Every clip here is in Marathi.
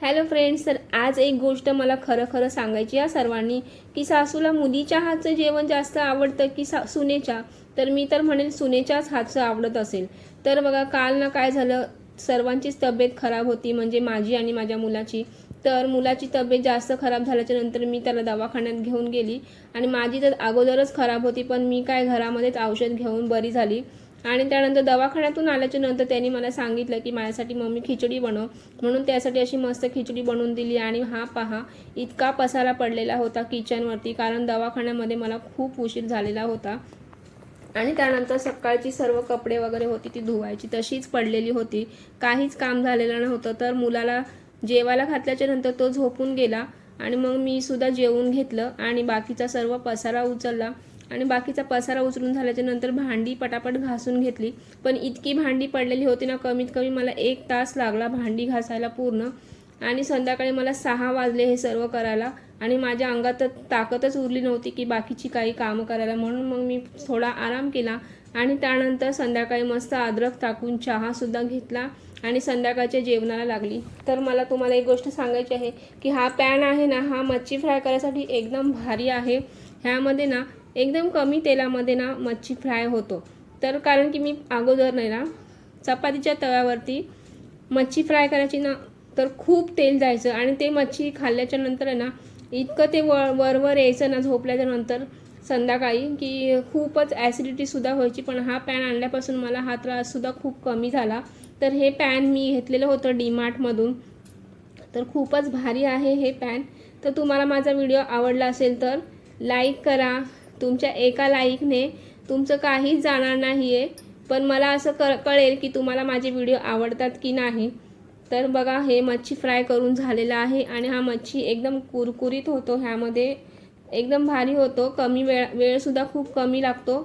हॅलो फ्रेंड्स तर आज एक गोष्ट मला खरं खरं सांगायची आहे सर्वांनी की सासूला मुलीच्या हातचं जेवण जास्त आवडतं की सा सुनेच्या? तर मी तर म्हणेन सुनेच्याच हातचं आवडत असेल. तर बघा काल ना काय झालं सर्वांचीच तब्येत खराब होती म्हणजे माझी आणि माझ्या मुलाची. तर मुलाची तब्येत जास्त खराब झाल्याच्यानंतर मी त्याला दवाखान्यात घेऊन गेली. आणि माझी तर अगोदरच खराब होती पण मी काय घरामध्येच औषध घेऊन बरी झाली. आणि त्यानंतर दवाखान्यातून आल्याच्यानंतर त्यांनी मला सांगितलं की माझ्यासाठी मम्मी खिचडी बनव. म्हणून त्यासाठी अशी मस्त खिचडी बनवून दिली आणि हा पहा इतका पसारा पडलेला होता किचनवरती कारण दवाखान्यामध्ये मला खूप उशीर झालेला होता. आणि त्यानंतर सकाळची सर्व कपडे वगैरे होती ती धुवायची तशीच पडलेली होती. काहीच काम झालेलं नव्हतं तर मुलाला जेवायला घातल्याच्या नंतर तो झोपून गेला आणि मग मी सुद्धा जेवून घेतलं आणि बाकीचा सर्व पसारा उचलला. आणि बाकीचा पसारा उचलून झाल्याच्यानंतर भांडी पटापट घासून घेतली. पण इतकी भांडी पडलेली होती ना कमीत कमी मला एक तास लागला भांडी घासायला पूर्ण. आणि संध्याकाळी मला सहा वाजले हे सर्व करायला. आणि माझ्या अंगात तर ताकदच उरली नव्हती की बाकीची काही कामं करायला. म्हणून मग मी थोडा आराम केला. आणि त्यानंतर संध्याकाळी मस्त अद्रक टाकून चहासुद्धा घेतला आणि संध्याकाळच्या जेवणाला लागली. तर मला तुम्हाला एक गोष्ट सांगायची आहे की हा पॅन आहे ना हा मच्छी फ्राय करायसाठी एकदम भारी आहे. ह्यामध्ये ना एकदम कमी तेलामध्ये ना मच्छी फ्राय होतो. तर कारण की मी अगोदर नाही ना चपातीच्या तव्यावरती मच्छी फ्राय करायची ना तर खूप तेल जायचं आणि ते मच्छी खाल्ल्याच्या नंतर आहे ना इतकं ते वर वरवर यायचं ना झोपल्याच्या नंतर संध्याकाळी की खूपच ॲसिडिटीसुद्धा व्हायची. पण हा पॅन आणल्यापासून मला हा त्राससुद्धा खूप कमी झाला. तर हे पॅन मी घेतलेलं होतं डीमार्टमधून. तर खूपच भारी आहे हे पॅन तर तुम्हाला माझा व्हिडिओ आवडला असेल तर लाईक करा तुमच्या एका लाईकने तुमचं काहीच जाणार नाही आहे पण मला असं क कळेल की तुम्हाला माझे व्हिडिओ आवडतात की नाही. तर बघा हे मच्छी फ्राय करून झालेलं आहे आणि हा मच्छी एकदम कुरकुरीत होतो ह्यामध्ये. एकदम भारी होतो कमी वेळ वेळसुद्धा खूप कमी लागतो.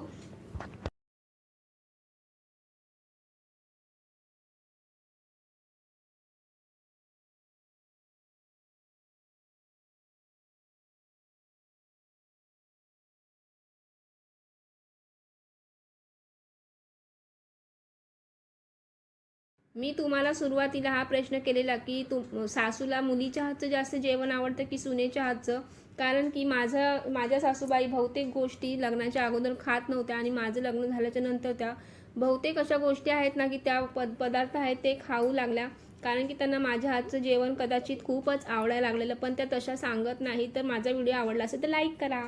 मी तुम्हाला सुरुवातीला हा प्रश्न केलेला की तु सासूला मुलीच्या हातचं जास्त जेवण आवडतं की सुनेच्या हातचं? कारण की माझं माझ्या सासूबाई बहुतेक गोष्टी लग्नाच्या अगोदर खात नव्हत्या आणि माझं लग्न झाल्याच्यानंतर त्या बहुतेक अशा गोष्टी आहेत ना की त्या पद पदार्थ आहेत ते खाऊ लागल्या. कारण की त्यांना माझ्या हातचं जेवण कदाचित खूपच आवडायला लागलेलं पण त्या तशा सांगत नाही तर माझा व्हिडिओ आवडला असेल तर लाईक करा.